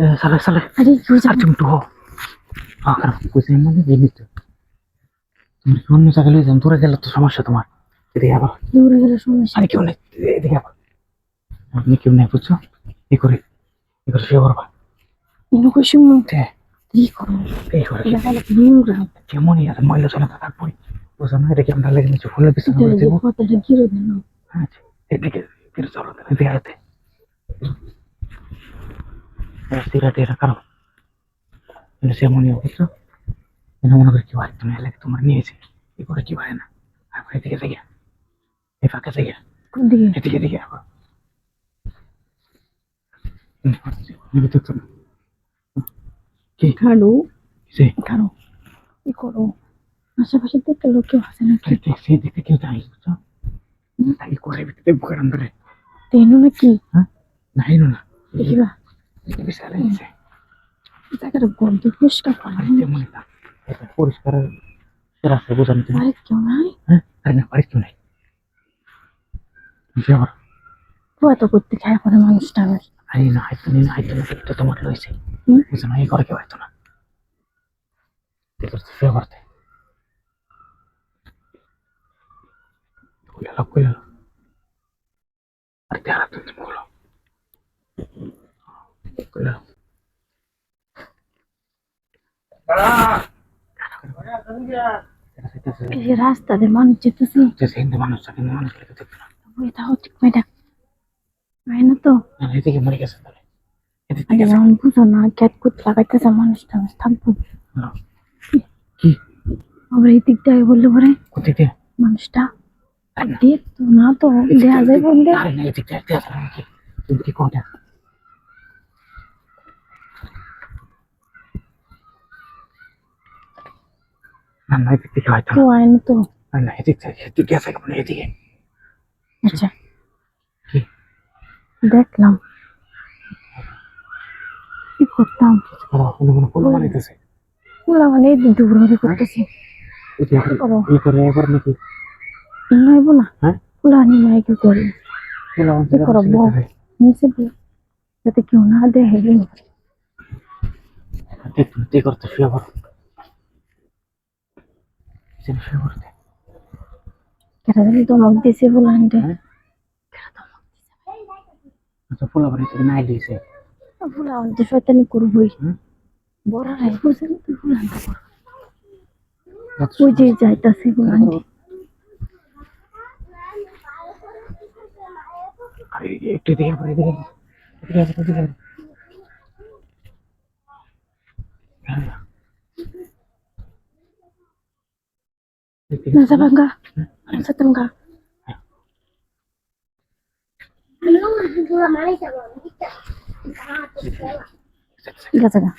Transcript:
Eh, salah salah. কি হয়েছে Acum tu. Ah, কারণ কইছে মানে জিনিস তো। তুমি কি অন্য জায়গায় লয়ে যান দূরে গেলে তো সমস্যা তোমার। এদিকে আবার। দূরে গেলে সমস্যা। আরে কেউ নেই এদিকে আবার। আপনি কেউ নেই বুঝছ? এই করে এই করে শুয়ে ইনো তে কি করো এই করে নোংরা কেমনই আর ময়লা চলে না থাকবই। বুঝো না? এটা কি আমরা লেগে নিচ্ছি ফুলের পিছনে দেবো। কথাটা গিরে দেন হ্যাঁ এদিকে ফিরে চলো এদিকে আড়াতে সিগারেট এটা কারও এটা সেমনই বুঝছ এটা মনে করে কি হয় তুমি এলাকা তোমার নিয়েছে এ করে কি হয় না আর এদিকে থেকে এই ফাঁকা থেকে কোন দিকে এদিকে এদিকে আবার হুম, এদিকে দেখছ না? কি খালো সে খালো কি করো আশেপাশে দেখতে লোক কেউ আছে নাকি দেখছি দেখতে কেউ যাই বুঝছ তাই করে ভিতরে বুকের আন্দরে তেনো নাকি হ্যাঁ নাই না দেখিবা বিশাল হয়েছে জায়গাটা গন্ধ পরিষ্কার এটা পরিষ্কার রাস্তা বোঝানো আরে কেউ নাই হ্যাঁ না বাড়ি কেউ নাই তো এত করতে খায় করে মানুষটা আমার আরে না হাইতো না হাইতো না এটা তোমার লইছে বুঝো না এই ঘরে কেউ হয়তো না দেখো করতে খুলে লাভ খুলে লাভ আরে তে এই যে রাস্তাতে মানুষ যেতেছে। হিন্দু মানুষ কিন্তু মানুষ দেখবে না। তাও ঠিক মেয়েটা হয় না তো? এদিকে মরে গেছে তাহলে। আরে থেকে বুঝো না ক্যাট কুট লাগাইতেছে মানুষটা আমি থাকব। কি? আবার এই দিক দিয়ে বললে পরে কোথায় দিয়ে? মানুষটা? দেখতো না? তো দেয়া যায় বন্ধে। আরে না এদিক থেকে দিয়ে আসলে কি? কোনটা? না না এদিক থেকে হয়তো কেউ আয় না তো না, না এদিক থেকে এদিক গেছে কেমন এদিকে আচ্ছা। কি? দেখলাম। কি করতাম? করো কোনো কোনো ফুল বানাইতেছে। মানে এই দৌড়াদৌড়ি করতেছি। যে করে এবার নাকি? নইব না। হ্যাঁ? আনি নাই কি করি। কি করো বউ নিচে বউ যাতে কেউ না দেখে। দেখুন তে করতে শুয়ে পড়ো যেন শুয়ে পড়তে কেটা জানি তোমাকে দিছে বলে হ্যাঁ? আচ্ছা ফুল আবার এদিকে নাই দিয়েছে ফুলা আনতে শয়তানি করবই। বড় রাই বুঝেন তো ফুলা আনতে করো আচ্ছা, ওই যে যাইতাছে ফুলা আরে একটু এদিকে আবার এদিকে এদিকে আবার হ্যাঁ। এদিকে না যাবাঙ্গা না যাতাঙ্গা গেছে গা